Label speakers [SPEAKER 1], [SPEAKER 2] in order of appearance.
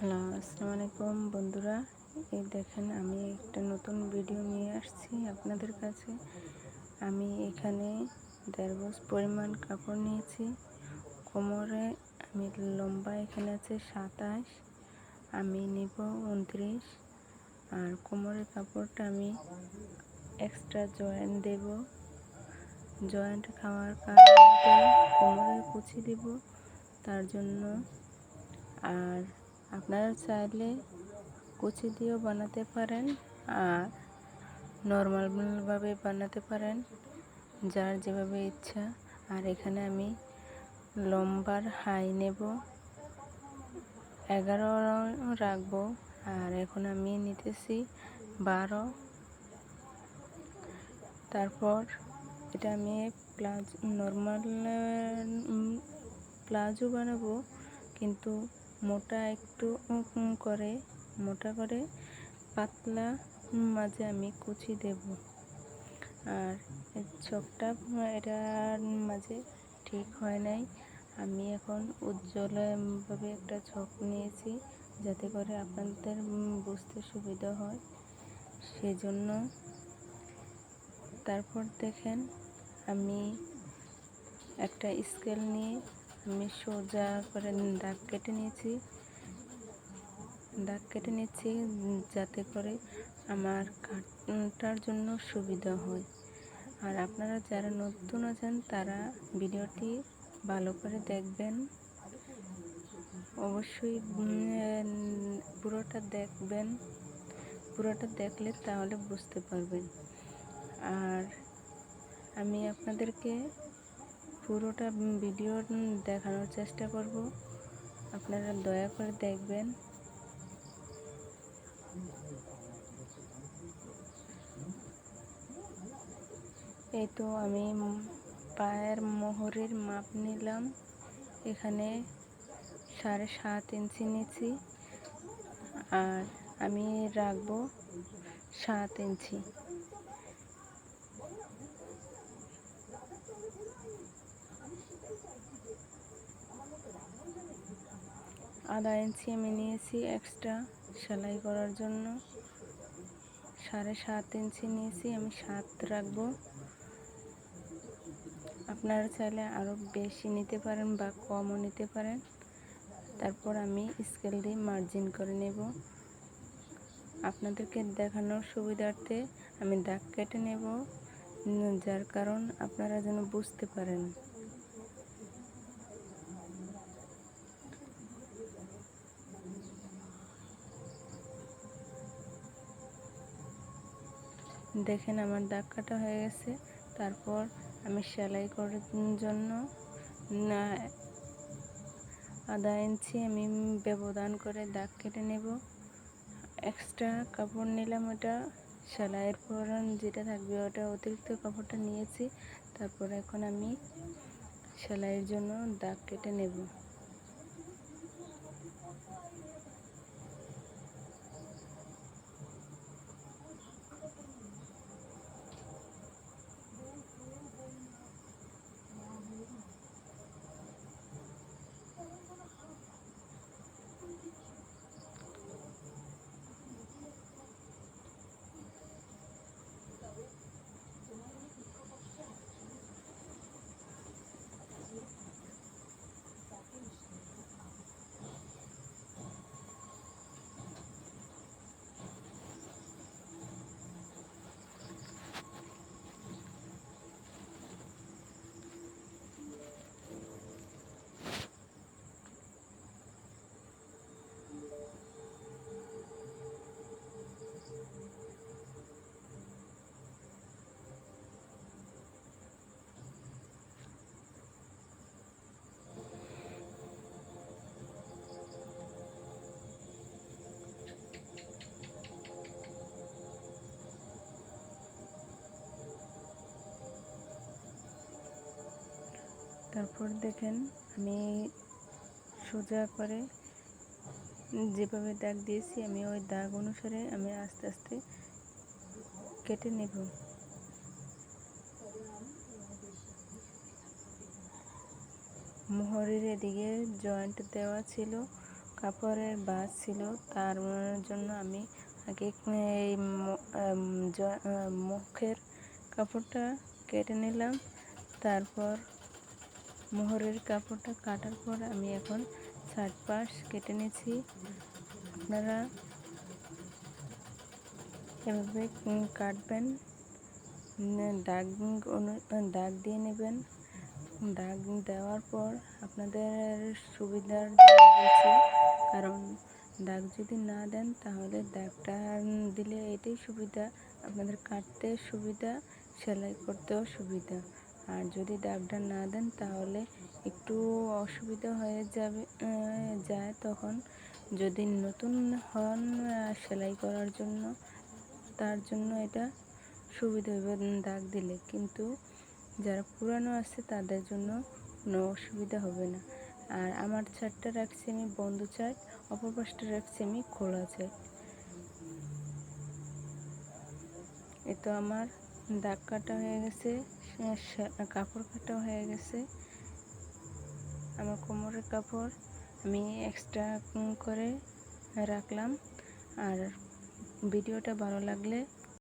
[SPEAKER 1] Hello, আসসালামু আলাইকুম বন্ধুরা। এই দেখেন, আমি একটা নতুন ভিডিও নিয়ে আসছি আপনাদের কাছে। আমি এখানে দেড় গজ পরিমাণ কাপড় নিয়েছি। কোমরে আমি লম্বা, এখানে আছে সাতাশ, আমি নিব উনত্রিশ। আর কোমরের কাপড়টা আমি এক্সট্রা জয়েন্ট দেব। জয়েন্ট খাওয়ার কারণে কোমরে কুচি দেব, তার জন্য। আর আপনারা চাইলে কুচি দিয়েও বানাতে পারেন আর নর্মালভাবে বানাতে পারেন, যার যেভাবে ইচ্ছা। আর এখানে আমি লম্বার হাই নেব, এগারো রাখব। আর এখন আমি নিতেছি বারো। তারপর এটা আমি প্লাজ নর্মাল প্লাজো বানাবো, কিন্তু মোটা একটু করে, মোটা করে পাতলা মাঝে আমি কুচি দেব। আর ছকটা এটার মাঝে ঠিক হয় নাই। আমি এখন উজ্জ্বলভাবে একটা ছক নিয়েছি যাতে করে আপনাদের বুঝতে সুবিধা হয়। সেজন্য তারপর দেখেন আমি একটা স্কেল নিয়ে আমি সোজা করে দাগ কেটে নিয়েছি। দাগ কেটে নিচ্ছি যাতে করে আমার কাটার জন্য সুবিধা হয়। আর আপনারা যারা নতুন আছেন, তারা ভিডিওটি ভালো করে দেখবেন। অবশ্যই পুরোটা দেখবেন। পুরোটা দেখলে তাহলে বুঝতে পারবেন। আর আমি আপনাদেরকে পুরোটা ভিডিও দেখানোর চেষ্টা করব। আপনারা দয়া করে দেখবেন। এই তো আমি পায়ের মোহরের মাপ নিলাম। এখানে সাড়ে সাত ইঞ্চি নিচ্ছি। আর আমি রাখব সাত ইঞ্চি। আধা ইঞ্চি আমি নিয়েছি এক্সট্রা সেলাই করার জন্য। সাড়ে সাত ইঞ্চি নিয়েছি, আমি সাত রাখব। আপনারা চাইলে আরও বেশি নিতে পারেন বা কমও নিতে পারেন। তারপর আমি স্কেল দিয়ে মার্জিন করে নেব। আপনাদেরকে দেখানোর সুবিধার্থে আমি দাগ কেটে নেব। যার কারণ আপনারা যেন বুঝতে পারেন। দেখেন আমার দাগ কাটা হয়ে গেছে। তারপর আমি সেলাই করার জন্য আধা ইঞ্চি আমি ব্যবধান করে দাগ কেটে নেব। এক্সট্রা কাপড় নিলাম ওটা। সেলাইয়ের পর যেটা থাকবে ওটা অতিরিক্ত কাপড়টা নিয়েছি। তারপর এখন আমি সেলাইয়ের জন্য দাগ কেটে নেব। তারপর দেখেন আমি সোজা করে যেভাবে দাগ দিয়েছি, আমি ওই দাগ অনুসারে আমি আস্তে আস্তে কেটে নেব। মোহরের এদিকে জয়েন্ট দেওয়া ছিল, কাপড়ের বাস ছিল, তার জন্য আমি আগে এই মুখের কাপড়টা কেটে নিলাম, তারপর মোহরের কাপড়টা কাটার পর আমি এখন চার পাশ কেটে নিয়েছি। আপনারা এভাবে কাটবেন। দাগ দাগ দিয়ে নেবেন। দাগ দেওয়ার পর আপনাদের সুবিধার কারণ দাগ যদি না দেন তাহলে দাগটা দিলে এটাই সুবিধা, আপনাদের কাটতে সুবিধা, সেলাই করতেও সুবিধা। আর যদি দাগটা না দেন, তাহলে একটু অসুবিধা হয়ে যাবে যায় তখন। যদি নতুন হন সেলাই করার জন্য, তার জন্য এটা সুবিধা হবে দাগ দিলে। কিন্তু যারা পুরানো আছে, তাদের জন্য কোনো অসুবিধা হবে না। আর আমার চারটা রাখছি আমি বন্ধ চাট অপর পাশটা রাখছি আমি খোলা চাট এ তো আমার দাগ কাটা হয়ে গেছে কাপড় কাটা হয়ে গেছে। আমার কোমরের কাপড় আমি এক্সট্রা করে রাখলাম। আর ভিডিওটা ভালো লাগলে